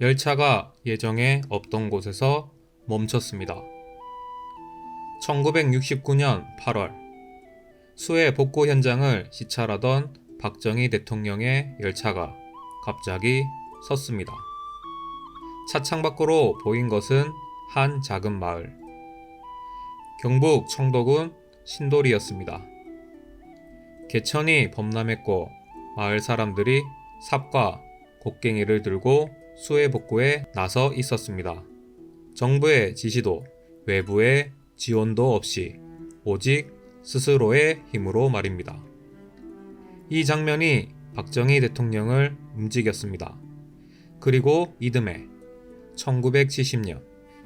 열차가 예정에 없던 곳에서 멈췄습니다. 1969년 8월 수해 복구 현장을 시찰하던 박정희 대통령의 열차가 갑자기 섰습니다. 차창 밖으로 보인 것은 한 작은 마을. 경북 청도군 신돌이었습니다. 개천이 범람했고 마을 사람들이 삽과 곡괭이를 들고 수해 복구에 나서 있었습니다. 정부의 지시도 외부의 지원도 없이 오직 스스로의 힘으로 말입니다. 이 장면이 박정희 대통령을 움직였습니다. 그리고 이듬해 1970년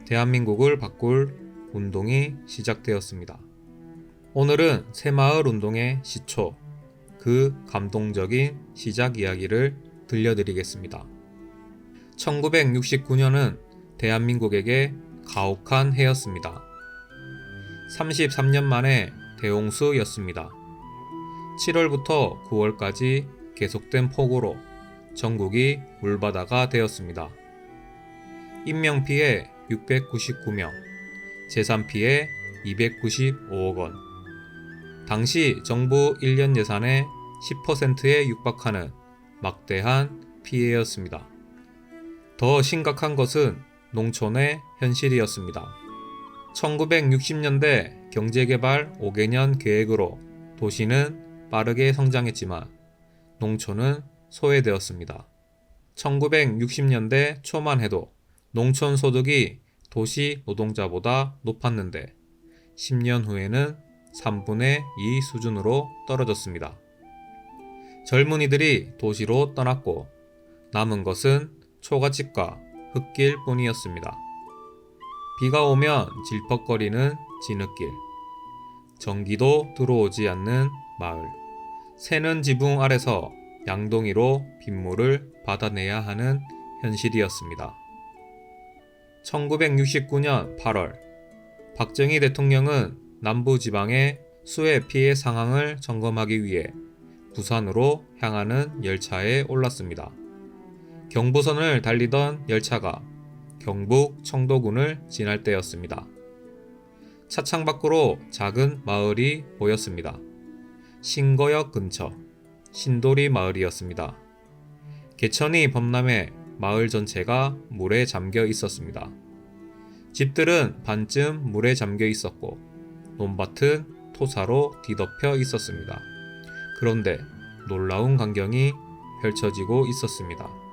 대한민국을 바꿀 운동이 시작되었습니다. 오늘은 새마을 운동의 시초, 그 감동적인 시작 이야기를 들려드리겠습니다. 1969년은 대한민국에게 가혹한 해였습니다. 33년 만에 대홍수였습니다. 7월부터 9월까지 계속된 폭우로 전국이 물바다가 되었습니다. 인명피해 699명, 재산피해 295억 원. 당시 정부 1년 예산의 10%에 육박하는 막대한 피해였습니다. 더 심각한 것은 농촌의 현실이었습니다. 1960년대 경제개발 5개년 계획으로 도시는 빠르게 성장했지만 농촌은 소외되었습니다. 1960년대 초만 해도 농촌 소득이 도시 노동자보다 높았는데 10년 후에는 3분의 2 수준으로 떨어졌습니다. 젊은이들이 도시로 떠났고 남은 것은 초가집과 흙길 뿐이었습니다. 비가 오면 질퍽거리는 진흙길, 전기도 들어오지 않는 마을, 새는 지붕 아래서 양동이로 빗물을 받아내야 하는 현실이었습니다. 1969년 8월, 박정희 대통령은 남부 지방의 수해 피해 상황을 점검하기 위해 부산으로 향하는 열차에 올랐습니다. 경부선을 달리던 열차가 경북 청도군을 지날 때였습니다. 차창 밖으로 작은 마을이 보였습니다. 신거역 근처 신도리 마을이었습니다. 개천이 범람해 마을 전체가 물에 잠겨 있었습니다. 집들은 반쯤 물에 잠겨 있었고 논밭은 토사로 뒤덮여 있었습니다. 그런데 놀라운 광경이 펼쳐지고 있었습니다.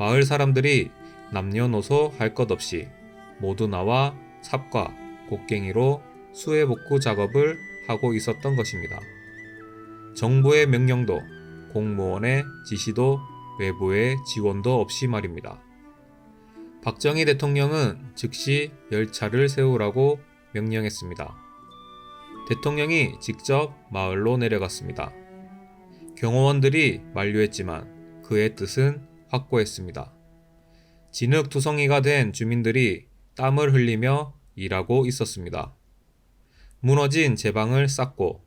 마을 사람들이 남녀노소 할 것 없이 모두 나와 삽과 곡괭이로 수해 복구 작업을 하고 있었던 것입니다. 정부의 명령도 공무원의 지시도 외부의 지원도 없이 말입니다. 박정희 대통령은 즉시 열차를 세우라고 명령했습니다. 대통령이 직접 마을로 내려갔습니다. 경호원들이 만류했지만 그의 뜻은 확고했습니다. 진흙투성이가 된 주민들이 땀을 흘리며 일하고 있었습니다. 무너진 제방을 쌓고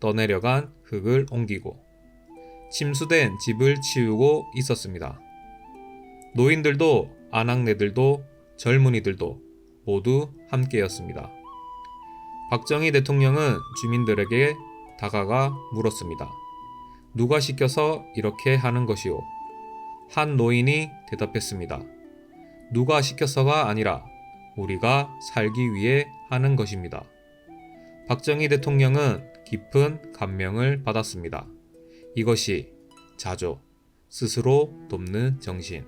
떠내려간 흙을 옮기고 침수된 집을 치우고 있었습니다. 노인들도 아낙네들도 젊은이들도 모두 함께였습니다. 박정희 대통령은 주민들에게 다가가 물었습니다. 누가 시켜서 이렇게 하는 것이오? 한 노인이 대답했습니다. 누가 시켜서가 아니라 우리가 살기 위해 하는 것입니다. 박정희 대통령은 깊은 감명을 받았습니다. 이것이 자조, 스스로 돕는 정신.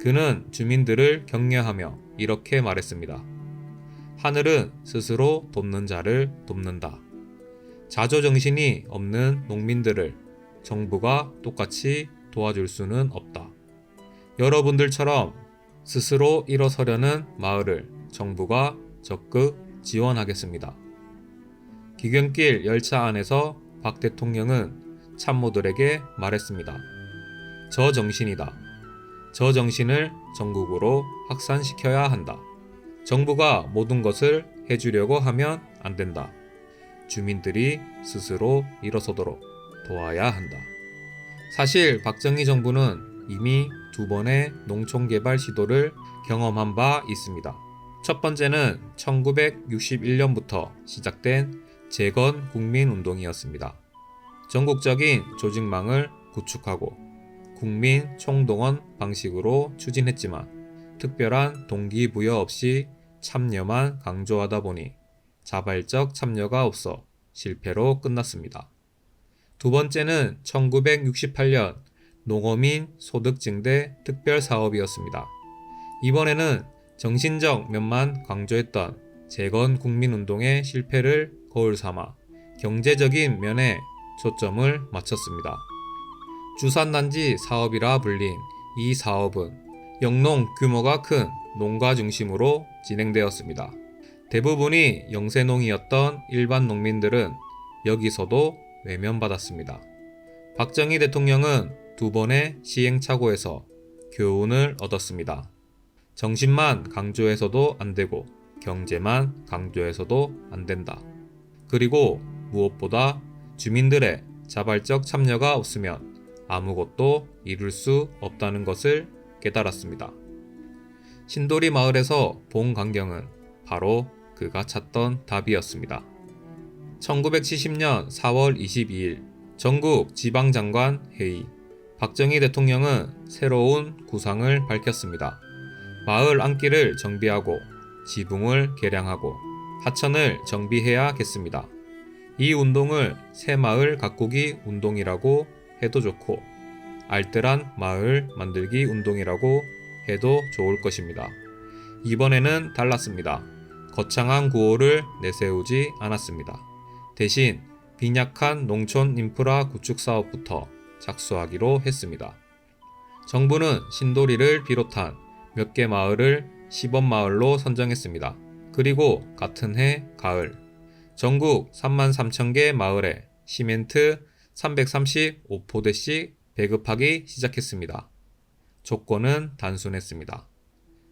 그는 주민들을 격려하며 이렇게 말했습니다. 하늘은 스스로 돕는 자를 돕는다. 자조 정신이 없는 농민들을 정부가 똑같이 도와줄 수는 없다. 여러분들처럼 스스로 일어서려는 마을을 정부가 적극 지원하겠습니다. 기경길 열차 안에서 박 대통령은 참모들에게 말했습니다. 저 정신이다. 저 정신을 전국으로 확산시켜야 한다. 정부가 모든 것을 해주려고 하면 안 된다. 주민들이 스스로 일어서도록 도와야 한다. 사실 박정희 정부는 이미 두 번의 농촌 개발 시도를 경험한 바 있습니다. 첫 번째는 1961년부터 시작된 재건 국민운동이었습니다. 전국적인 조직망을 구축하고 국민 총동원 방식으로 추진했지만 특별한 동기부여 없이 참여만 강조하다 보니 자발적 참여가 없어 실패로 끝났습니다. 두 번째는 1968년 농어민 소득증대 특별 사업이었습니다. 이번에는 정신적 면만 강조했던 재건 국민운동의 실패를 거울 삼아 경제적인 면에 초점을 맞췄습니다. 주산단지 사업이라 불린 이 사업은 영농 규모가 큰 농가 중심으로 진행되었습니다. 대부분이 영세농이었던 일반 농민들은 여기서도 외면받았습니다. 박정희 대통령은 두 번의 시행착오에서 교훈을 얻었습니다. 정신만 강조해서도 안 되고 경제만 강조해서도 안 된다. 그리고 무엇보다 주민들의 자발적 참여가 없으면 아무것도 이룰 수 없다는 것을 깨달았습니다. 신도리 마을에서 본 광경은 바로 그가 찾던 답이었습니다. 1970년 4월 22일 전국 지방장관 회의 박정희 대통령은 새로운 구상을 밝혔습니다. 마을 안길을 정비하고 지붕을 개량하고 하천을 정비해야겠습니다. 이 운동을 새마을 가꾸기 운동이라고 해도 좋고 알뜰한 마을 만들기 운동이라고 해도 좋을 것입니다. 이번에는 달랐습니다. 거창한 구호를 내세우지 않았습니다. 대신 빈약한 농촌 인프라 구축 사업부터 착수하기로 했습니다. 정부는 신도리를 비롯한 몇 개 마을을 시범 마을로 선정했습니다. 그리고 같은 해 가을 전국 3만 3천 개 마을에 시멘트 335포대씩 배급하기 시작했습니다. 조건은 단순했습니다.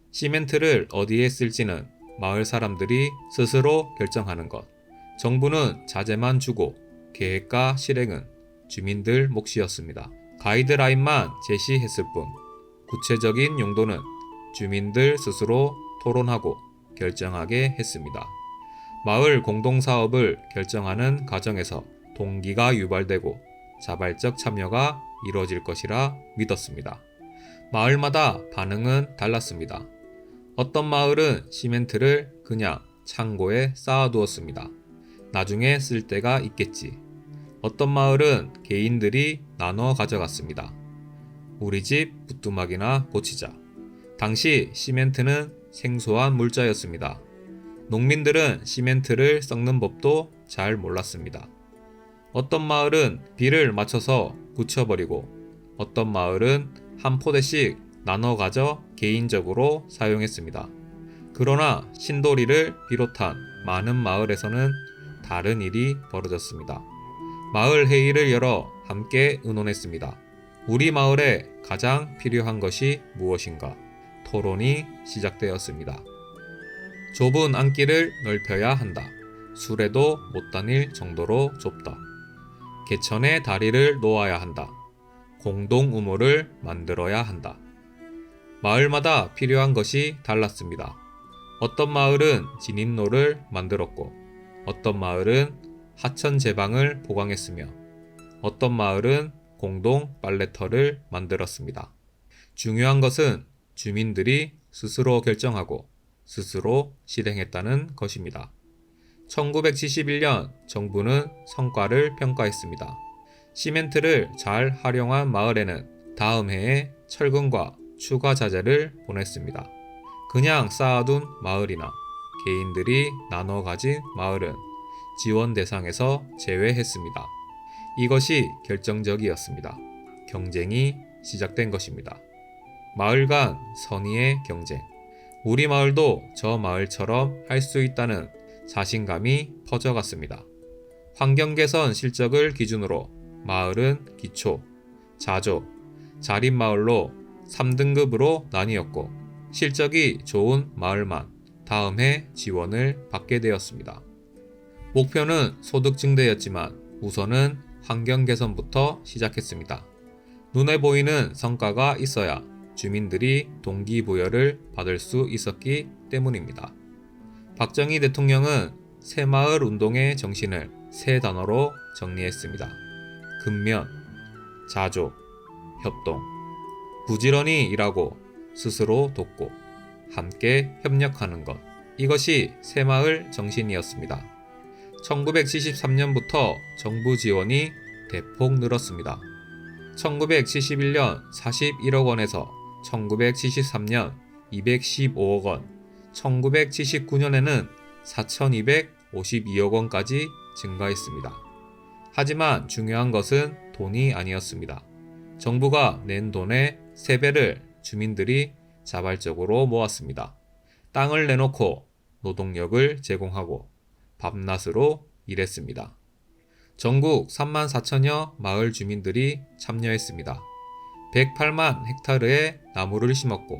시멘트를 어디에 쓸지는 마을 사람들이 스스로 결정하는 것. 정부는 자재만 주고 계획과 실행은 주민들 몫이었습니다. 가이드라인만 제시했을 뿐 구체적인 용도는 주민들 스스로 토론하고 결정하게 했습니다. 마을 공동사업을 결정하는 과정에서 동기가 유발되고 자발적 참여가 이루어질 것이라 믿었습니다. 마을마다 반응은 달랐습니다. 어떤 마을은 시멘트를 그냥 창고에 쌓아두었습니다. 나중에 쓸 때가 있겠지. 어떤 마을은 개인들이 나눠 가져갔습니다. 우리 집 부뚜막이나 고치자. 당시 시멘트는 생소한 물자였습니다. 농민들은 시멘트를 썩는 법도 잘 몰랐습니다. 어떤 마을은 비를 맞춰서 굳혀버리고 어떤 마을은 한 포대씩 나눠 가져 개인적으로 사용했습니다. 그러나 신도리를 비롯한 많은 마을에서는 다른 일이 벌어졌습니다. 마을 회의를 열어 함께 의논했습니다. 우리 마을에 가장 필요한 것이 무엇인가? 토론이 시작되었습니다. 좁은 안길을 넓혀야 한다. 술에도 못 다닐 정도로 좁다. 개천에 다리를 놓아야 한다. 공동 우물을 만들어야 한다. 마을마다 필요한 것이 달랐습니다. 어떤 마을은 진입로를 만들었고, 어떤 마을은 하천 제방을 보강했으며, 어떤 마을은 공동 빨래터를 만들었습니다. 중요한 것은 주민들이 스스로 결정하고 스스로 실행했다는 것입니다. 1971년 정부는 성과를 평가했습니다. 시멘트를 잘 활용한 마을에는 다음 해에 철근과 추가 자재를 보냈습니다. 그냥 쌓아둔 마을이나 개인들이 나눠 가진 마을은 지원 대상에서 제외했습니다. 이것이 결정적이었습니다. 경쟁이 시작된 것입니다. 마을 간 선의의 경쟁. 우리 마을도 저 마을처럼 할 수 있다는 자신감이 퍼져갔습니다. 환경 개선 실적을 기준으로 마을은 기초, 자조, 자립 마을로 3등급으로 나뉘었고 실적이 좋은 마을만 다음 해 지원을 받게 되었습니다. 목표는 소득 증대였지만 우선은 환경 개선부터 시작했습니다. 눈에 보이는 성과가 있어야 주민들이 동기부여를 받을 수 있었기 때문입니다. 박정희 대통령은 새마을 운동의 정신을 세 단어로 정리했습니다. 근면, 자조, 협동. 부지런히 일하고 스스로 돕고 함께 협력하는 것. 이것이 새마을 정신이었습니다. 1973년부터 정부 지원이 대폭 늘었습니다. 1971년 41억 원에서 1973년 215억 원, 1979년에는 4,252억 원까지 증가했습니다. 하지만 중요한 것은 돈이 아니었습니다. 정부가 낸 돈의 3배를 주민들이 자발적으로 모았습니다. 땅을 내놓고 노동력을 제공하고 밤낮으로 일했습니다. 전국 3만 4천여 마을 주민들이 참여했습니다. 108만 헥타르의 나무를 심었고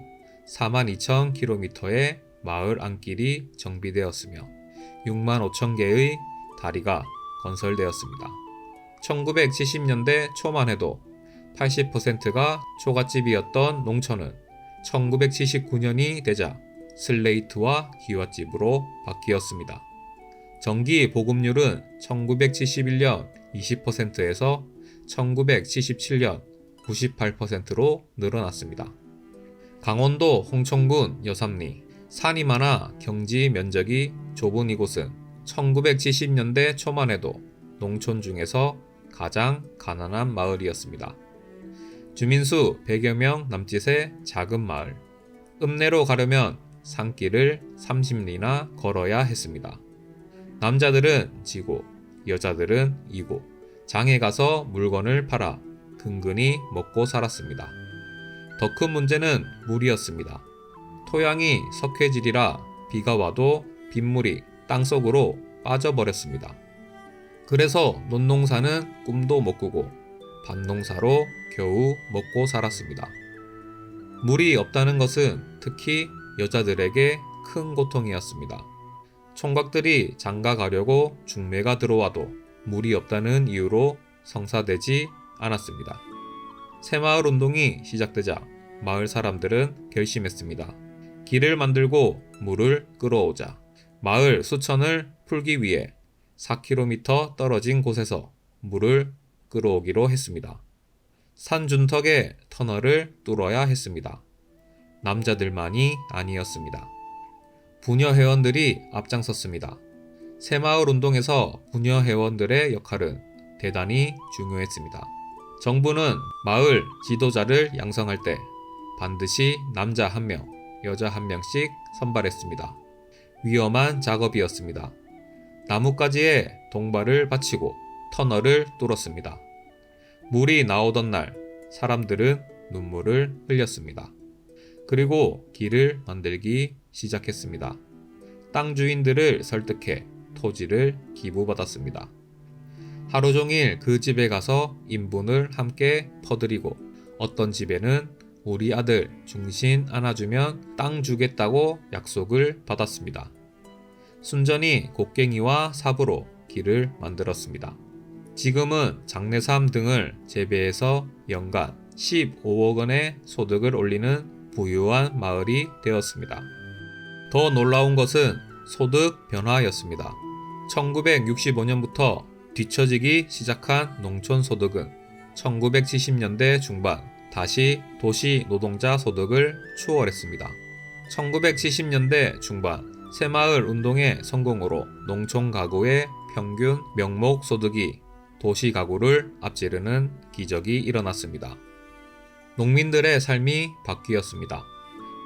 4만 2천 킬로미터의 마을 안길이 정비되었으며 6만 5천 개의 다리가 건설되었습니다. 1970년대 초만 해도 80%가 초가집이었던 농촌은 1979년이 되자 슬레이트와 기와집으로 바뀌었습니다. 전기 보급률은 1971년 20%에서 1977년 98%로 늘어났습니다. 강원도 홍천군 여삼리 산이 많아 경지 면적이 좁은 이곳은 1970년대 초만 해도 농촌 중에서 가장 가난한 마을이었습니다. 주민 수 100여 명 남짓의 작은 마을. 읍내로 가려면 산길을 30리나 걸어야 했습니다. 남자들은 지고, 여자들은 이고, 장에 가서 물건을 팔아 근근히 먹고 살았습니다. 더 큰 문제는 물이었습니다. 토양이 석회질이라 비가 와도 빗물이 땅속으로 빠져버렸습니다. 그래서 논농사는 꿈도 못 꾸고 밭농사로 겨우 먹고 살았습니다. 물이 없다는 것은 특히 여자들에게 큰 고통이었습니다. 총각들이 장가 가려고 중매가 들어와도 물이 없다는 이유로 성사되지 않았습니다. 새마을 운동이 시작되자 마을 사람들은 결심했습니다. 길을 만들고 물을 끌어오자. 마을 수천을 풀기 위해 4km 떨어진 곳에서 물을 끌어오기로 했습니다. 산 준턱에 터널을 뚫어야 했습니다. 남자들만이 아니었습니다. 부녀 회원들이 앞장섰습니다. 새마을 운동에서 부녀 회원들의 역할은 대단히 중요했습니다. 정부는 마을 지도자를 양성할 때 반드시 남자 한 명, 여자 한 명씩 선발했습니다. 위험한 작업이었습니다. 나뭇가지에 동발을 바치고 터널을 뚫었습니다. 물이 나오던 날 사람들은 눈물을 흘렸습니다. 그리고 길을 만들기 시작했습니다. 땅 주인들을 설득해 토지를 기부받았습니다. 하루 종일 그 집에 가서 인분을 함께 퍼드리고 어떤 집에는 우리 아들 중신 안아주면 땅 주겠다고 약속을 받았습니다. 순전히 곡괭이와 삽으로 길을 만들었습니다. 지금은 장내삼 등을 재배해서 연간 15억 원의 소득을 올리는 부유한 마을이 되었습니다. 더 놀라운 것은 소득 변화였습니다. 1965년부터 뒤처지기 시작한 농촌 소득은 1970년대 중반 다시 도시 노동자 소득을 추월했습니다. 1970년대 중반 새마을 운동의 성공으로 농촌 가구의 평균 명목 소득이 도시 가구를 앞지르는 기적이 일어났습니다. 농민들의 삶이 바뀌었습니다.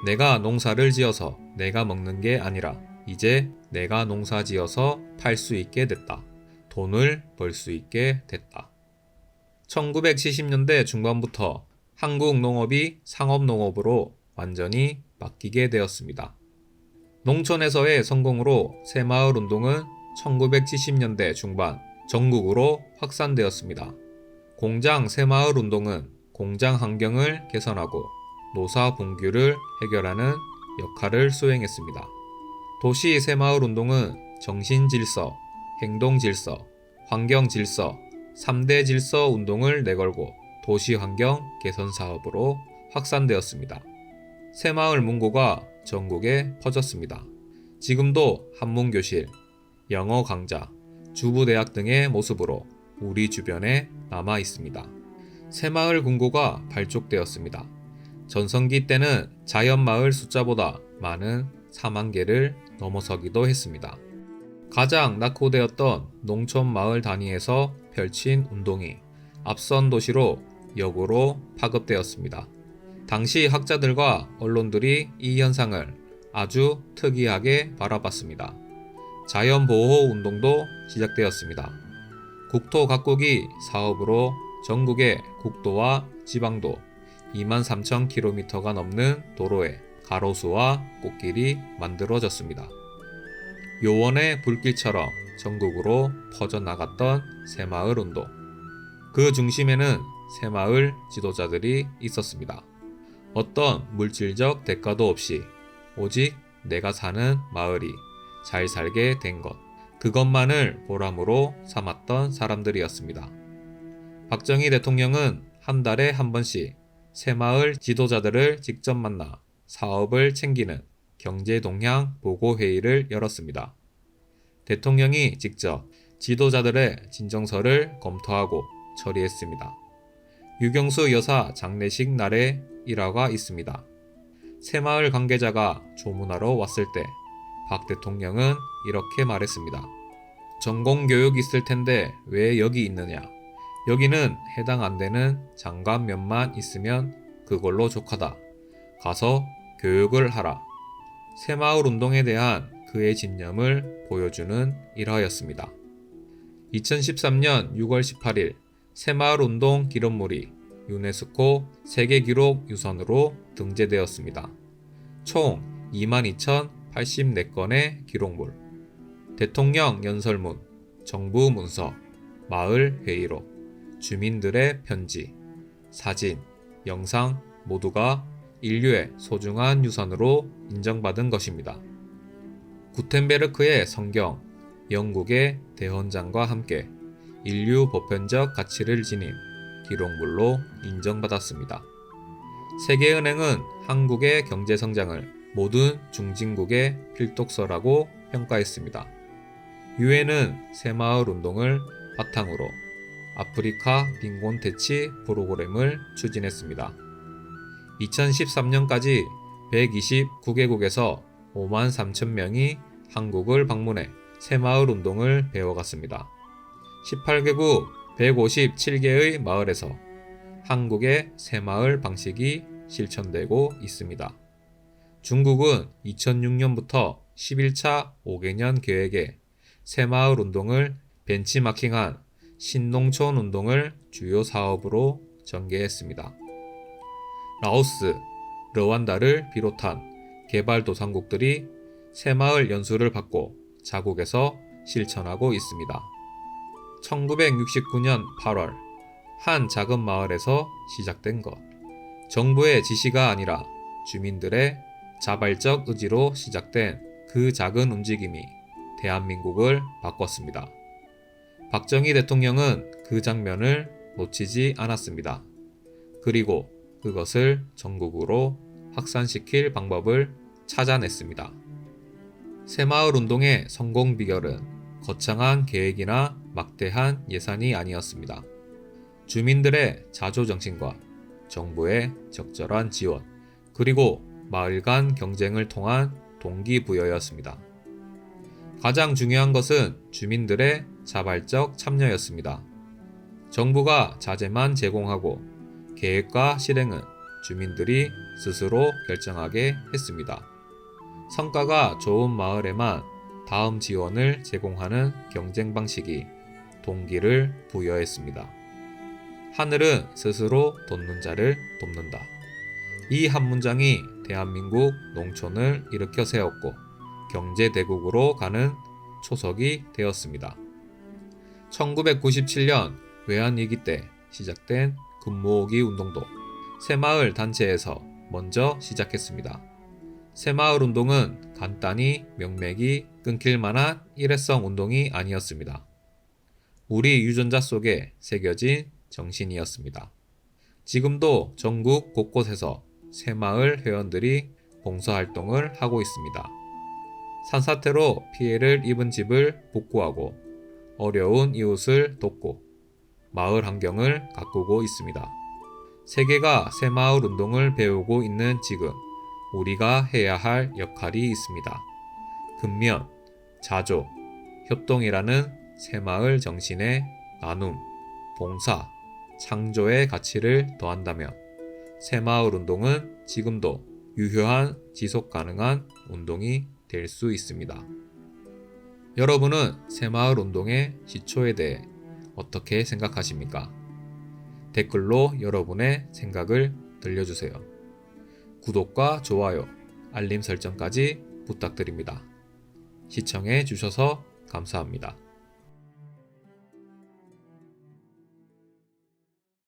내가 농사를 지어서 내가 먹는 게 아니라 이제 내가 농사 지어서 팔 수 있게 됐다. 돈을 벌 수 있게 됐다. 1970년대 중반부터 한국 농업이 상업 농업으로 완전히 바뀌게 되었습니다. 농촌에서의 성공으로 새마을 운동은 1970년대 중반 전국으로 확산되었습니다. 공장 새마을 운동은 공장 환경을 개선하고 노사 분규를 해결하는 역할을 수행했습니다. 도시 새마을 운동은 정신 질서, 행동 질서, 환경 질서, 3대 질서 운동을 내걸고 도시 환경 개선 사업으로 확산되었습니다. 새마을 문고가 전국에 퍼졌습니다. 지금도 한문교실, 영어 강좌, 주부대학 등의 모습으로 우리 주변에 남아 있습니다. 새마을 군고가 발족되었습니다. 전성기 때는 자연마을 숫자보다 많은 4만 개를 넘어서기도 했습니다. 가장 낙후되었던 농촌 마을 단위에서 펼친 운동이 앞선 도시로 역으로 파급되었습니다. 당시 학자들과 언론들이 이 현상을 아주 특이하게 바라봤습니다. 자연보호 운동도 시작되었습니다. 국토 각국이 사업으로 전국의 국도와 지방도 23,000km가 넘는 도로에 가로수와 꽃길이 만들어졌습니다. 요원의 불길처럼 전국으로 퍼져나갔던 새마을 운동. 그 중심에는 새마을 지도자들이 있었습니다. 어떤 물질적 대가도 없이 오직 내가 사는 마을이 잘 살게 된 것. 그것만을 보람으로 삼았던 사람들이었습니다. 박정희 대통령은 한 달에 한 번씩 새마을 지도자들을 직접 만나 사업을 챙기는 경제 동향 보고 회의를 열었습니다. 대통령이 직접 지도자들의 진정서를 검토하고 처리했습니다. 유경수 여사 장례식 날에 일화가 있습니다. 새마을 관계자가 조문하러 왔을 때 박 대통령은 이렇게 말했습니다. 전공교육 있을 텐데 왜 여기 있느냐? 여기는 해당 안 되는 장관 몇만 있으면 그걸로 족하다. 가서 교육을 하라. 새마을 운동에 대한 그의 진념을 보여주는 일화였습니다. 2013년 6월 18일 새마을 운동 기록물이 유네스코 세계기록 유산으로 등재되었습니다. 총 22,084건의 기록물, 대통령 연설문, 정부 문서, 마을 회의록, 주민들의 편지, 사진, 영상 모두가 인류의 소중한 유산으로 인정받은 것입니다. 구텐베르크의 성경, 영국의 대헌장과 함께 인류 보편적 가치를 지닌 기록물로 인정받았습니다. 세계은행은 한국의 경제 성장을 모든 중진국의 필독서라고 평가했습니다. 유엔은 새마을 운동을 바탕으로 아프리카 빈곤 대치 프로그램을 추진했습니다. 2013년까지 129개국에서 5만 3천 명이 한국을 방문해 새마을 운동을 배워갔습니다. 18개국 157개의 마을에서 한국의 새마을 방식이 실천되고 있습니다. 중국은 2006년부터 11차 5개년 계획에 새마을 운동을 벤치마킹한 신농촌 운동을 주요 사업으로 전개했습니다. 라오스, 르완다를 비롯한 개발도상국들이 새마을 연수를 받고 자국에서 실천하고 있습니다. 1969년 8월 한 작은 마을에서 시작된 것. 정부의 지시가 아니라 주민들의 자발적 의지로 시작된 그 작은 움직임이 대한민국을 바꿨습니다. 박정희 대통령은 그 장면을 놓치지 않았습니다. 그리고 그것을 전국으로 확산시킬 방법을 찾아냈습니다. 새마을 운동의 성공 비결은 거창한 계획이나 막대한 예산이 아니었습니다. 주민들의 자조 정신과 정부의 적절한 지원, 그리고 마을 간 경쟁을 통한 동기부여였습니다. 가장 중요한 것은 주민들의 자발적 참여였습니다. 정부가 자재만 제공하고 계획과 실행은 주민들이 스스로 결정하게 했습니다. 성과가 좋은 마을에만 다음 지원을 제공하는 경쟁 방식이 동기를 부여했습니다. 하늘은 스스로 돕는 자를 돕는다. 이 한 문장이 대한민국 농촌을 일으켜 세웠고 경제 대국으로 가는 초석이 되었습니다. 1997년 외환위기 때 시작된 금모으기 운동도 새마을 단체에서 먼저 시작했습니다. 새마을 운동은 간단히 명맥이 끊길 만한 일회성 운동이 아니었습니다. 우리 유전자 속에 새겨진 정신이었습니다. 지금도 전국 곳곳에서 새마을 회원들이 봉사활동을 하고 있습니다. 산사태로 피해를 입은 집을 복구하고 어려운 이웃을 돕고 마을 환경을 가꾸고 있습니다. 세계가 새마을 운동을 배우고 있는 지금 우리가 해야 할 역할이 있습니다. 근면, 자조, 협동이라는 새마을 정신에 나눔, 봉사, 창조의 가치를 더한다면 새마을 운동은 지금도 유효한 지속 가능한 운동이 될 수 있습니다. 여러분은 새마을 운동의 시초에 대해 어떻게 생각하십니까? 댓글로 여러분의 생각을 들려주세요. 구독과 좋아요, 알림 설정까지 부탁드립니다. 시청해 주셔서 감사합니다.